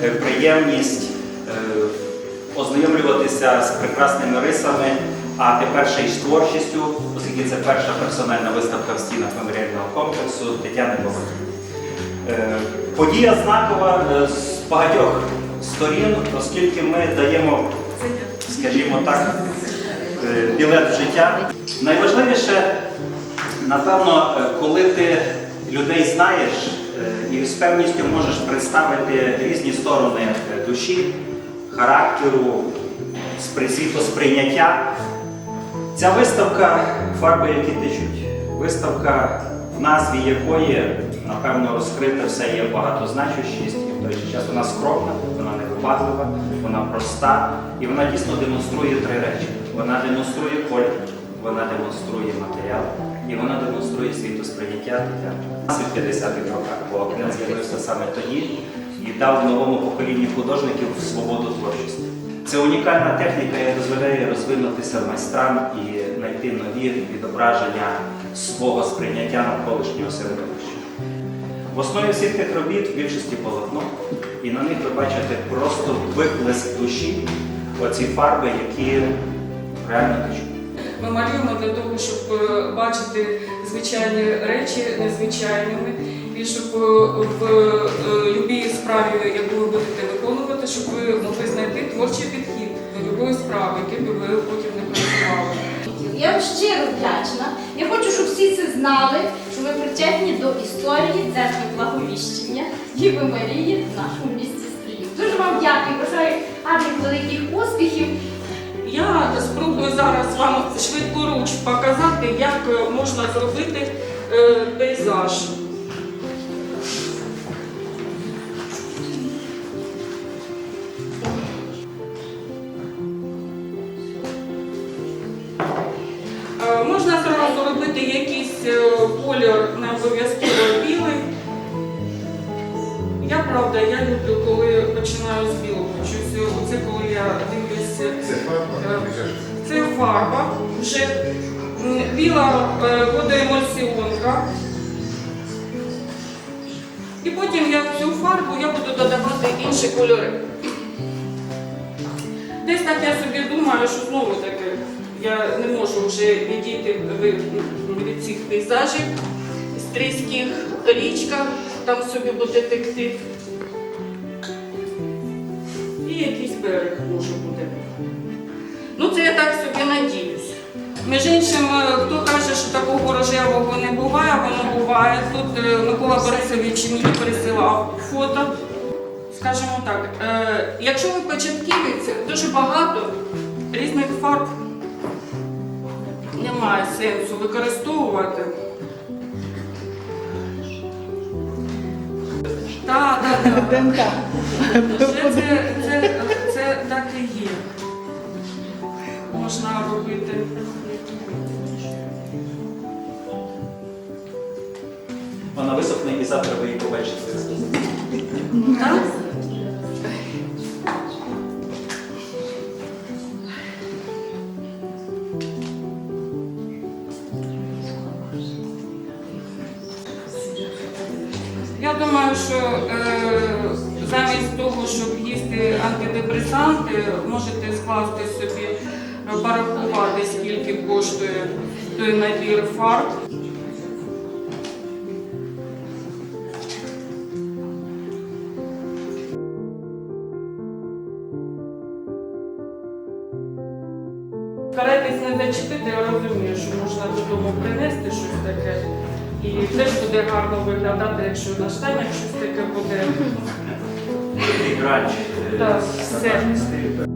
приємність е, ознайомлюватися з прекрасними рисами, а тепер ще й з творчістю, оскільки це перша персональна виставка в стінах меморіального комплексу Тетяни Богатів. Е, Подія знакова е, з багатьох сторін, оскільки ми даємо, скажімо так, е, білет в життя. Найважливіше, напевно, е, коли ти людей знаєш е, і з певністю можеш представити різні сторони е, душі, характеру, світосприйняття. Ця виставка фарби, які течуть. Виставка, в назві якої, напевно, розкрита все є багатозначущість, і в той же час вона скромна, вона невибаглива, вона проста, і вона дійсно демонструє три речі. Вона демонструє колір, вона демонструє матеріал, і вона демонструє світосприйняття Тетяни. У 50-х роках, бо Окрен з'явився саме тоді і дав новому поколінню художників свободу творчості. Це унікальна техніка, яка дозволяє розвинутися майстрам і знайти нові відображення свого сприйняття навколишнього середовища. В основі всіх тих робіт в більшості полотно, і на них ви бачите просто виплеск душі, оці фарби, які реально течуть. Ми малюємо для того, щоб е, бачити звичайні речі незвичайними, і щоб е, в е, любій справі, яку ви будете виконувати, щоб ви могли знайти творчий підхід до любої справи, яким би ви потім не працювали. Я вам щиро вдячна. Я хочу, щоб всі це знали, що ви причетні до історії церкви Благовіщення Діви Марії в нашому місті Стріїв. Дуже вам дякую, бажаю гарних великих успіхів. Я спробую зараз вам швидкоруч показати, як е, можна зробити е, пейзаж. Е, Можна зразу робити якийсь колір, не обов'язково білий. Я правда, я люблю, коли починаю з білого. Щось оце коли я дивлюся. Фарба, Е, вже біла е, водоемульсіонка. І потім я в цю фарбу я буду додавати інші кольори. Десь так я собі думаю, що знову таки я не можу вже відійти від, цих пейзажів стрийських річка, там собі буде текти. І якийсь берег може бути. Ну, це я так собі надіюсь. Між іншим, е, хто каже, що такого рожевого не буває, воно буває. Тут е, Микола Борисович мені присилав фото. Скажімо так, е, якщо ви початківець, дуже багато різних фарб немає сенсу використовувати. Так, так, так. Це, це, це, це так і є. Можна робити. Вона висохне і завтра ви її побачите. Так? Я думаю, що е, замість того, щоб їсти антидепресанти, можете скласти собі, порахувати, скільки коштує той набір фарб. Старайтесь не зачепити, я розумію, що можна додому принести щось таке. І теж буде гарно виглядати, якщо на штанях щось таке буде. Так, стандартний стиль.